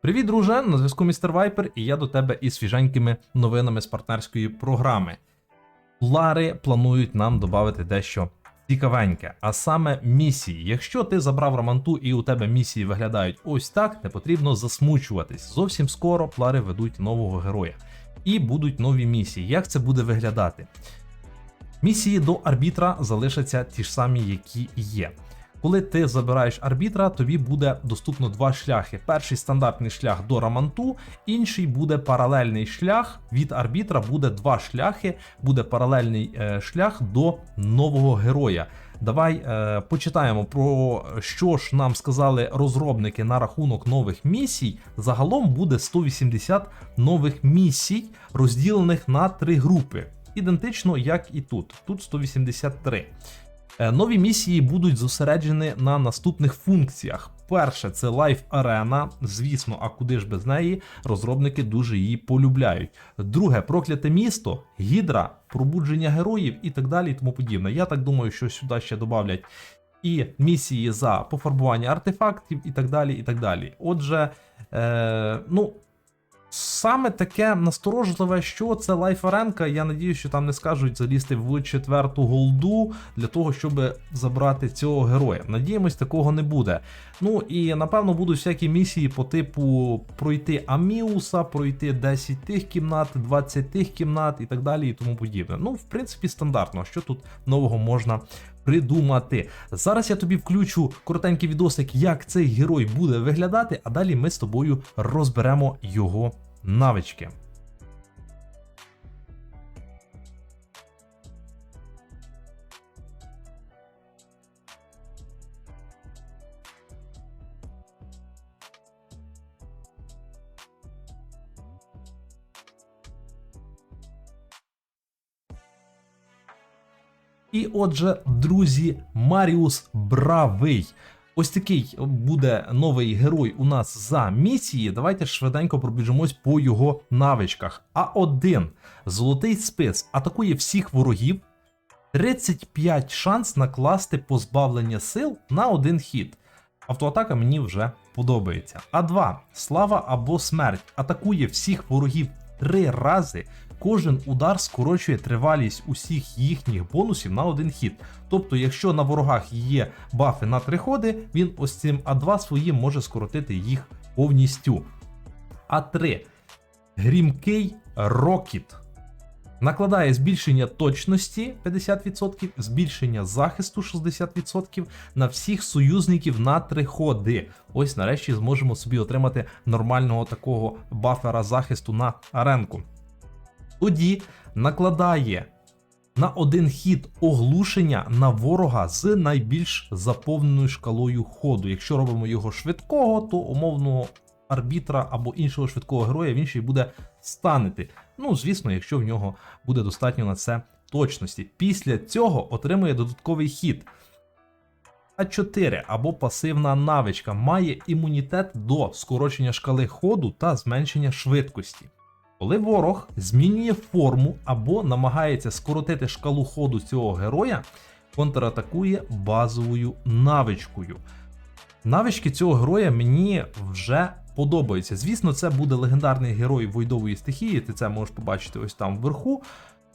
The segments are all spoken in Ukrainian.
Привіт, друже! На зв'язку містер Вайпер, і я до тебе із свіженькими новинами з партнерської програми. Лари планують нам додати дещо цікавеньке, а саме місії. Якщо ти забрав романту і у тебе місії виглядають ось так, не потрібно засмучуватись. Зовсім скоро плари ведуть нового героя. І будуть нові місії. Як це буде виглядати? Місії до арбітра залишаться ті ж самі, які є. Коли ти забираєш арбітра, тобі буде доступно два шляхи. Перший стандартний шлях до раманту, інший буде паралельний шлях. Від арбітра буде два шляхи, буде паралельний е, шлях до нового героя. Давай е, почитаємо про що ж нам сказали розробники на рахунок нових місій. Загалом буде 180 нових місій, розділених на три групи. Ідентично, як і тут. Тут 183. Е, Нові місії будуть зосереджені на наступних функціях. Перше, це Life Arena. Звісно, а куди ж без неї? Розробники дуже її полюбляють. Друге, прокляте місто, гідра, пробудження героїв і так далі, і тому подібне. Я так думаю, що сюди ще додавлять і місії за пофарбування артефактів, і так далі. і так далі. Отже, е, ну. Саме таке насторожливе, що це лайфаренка. Я надію, що там не скажуть залізти в четверту голду для того, щоб забрати цього героя. Надіємось, такого не буде. Ну і напевно будуть всякі місії по типу пройти Аміуса, пройти 10 тих кімнат, 20 тих кімнат і так далі, і тому подібне. Ну, в принципі, стандартно, що тут нового можна придумати. Зараз я тобі включу коротенький відосик, як цей герой буде виглядати, а далі ми з тобою розберемо його навички. І отже, друзі, Маріус Бравий. Ось такий буде новий герой у нас за місії. Давайте швиденько пробіжимось по його навичках. А1 золотий спис атакує всіх ворогів. 35 шанс накласти позбавлення сил на один хід. Автоатака мені вже подобається. А2 слава або смерть атакує всіх ворогів три рази. Кожен удар скорочує тривалість усіх їхніх бонусів на один хід. Тобто, якщо на ворогах є бафи на три ходи, він ось цим А2 своїм може скоротити їх повністю. А3 Грімкий Рокіт. Накладає збільшення точності 50%, збільшення захисту 60% на всіх союзників на три ходи. Ось нарешті зможемо собі отримати нормального такого бафера захисту на аренку. Тоді накладає на один хід оглушення на ворога з найбільш заповненою шкалою ходу. Якщо робимо його швидкого, то умовного арбітра або іншого швидкого героя він ще й буде станити. Ну, звісно, якщо в нього буде достатньо на це точності. Після цього отримує додатковий хід. А4 або пасивна навичка має імунітет до скорочення шкали ходу та зменшення швидкості. Коли ворог змінює форму або намагається скоротити шкалу ходу цього героя, контратакує базовою навичкою. Навички цього героя мені вже подобаються. Звісно, це буде легендарний герой войдової стихії, ти це можеш побачити ось там вверху.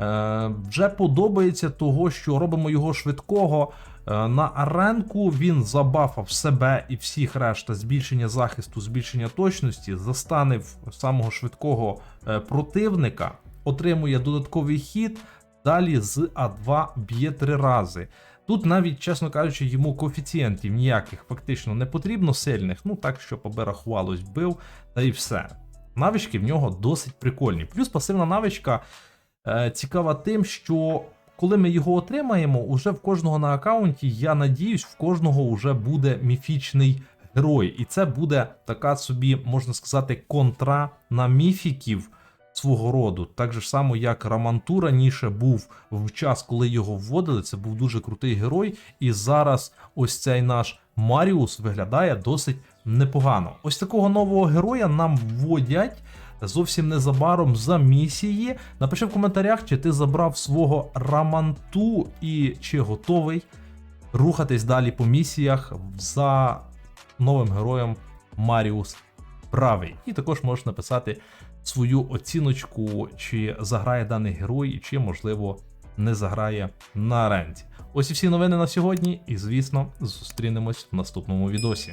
Е, Вже подобається того, що робимо його швидкого. Е, На аренку він забафав себе і всіх решта збільшення захисту, збільшення точності, застанив самого швидкого е, противника, отримує додатковий хід. Далі з А2 б'є три рази. Тут навіть, чесно кажучи, йому коефіцієнтів ніяких фактично не потрібно сильних, ну так, щоб аби рахувалось, бив, та і все. Навички в нього досить прикольні. Плюс пасивна навичка е, цікава тим, що коли ми його отримаємо, уже в кожного на аккаунті, я надіюсь, в кожного вже буде міфічний герой. І це буде така собі, можна сказати, контра на міфіків свого роду. Так же само, як Раманту раніше був в час, коли його вводили, це був дуже крутий герой. І зараз ось цей наш Маріус виглядає досить непогано. Ось такого нового героя нам вводять. Зовсім незабаром за місії. Напиши в коментарях, чи ти забрав свого Раманту і чи готовий рухатись далі по місіях за новим героєм Маріус правий. І також можеш написати свою оціночку, чи заграє даний герой, чи можливо не заграє на аренді. Ось і всі новини на сьогодні, і звісно, зустрінемось в наступному відосі.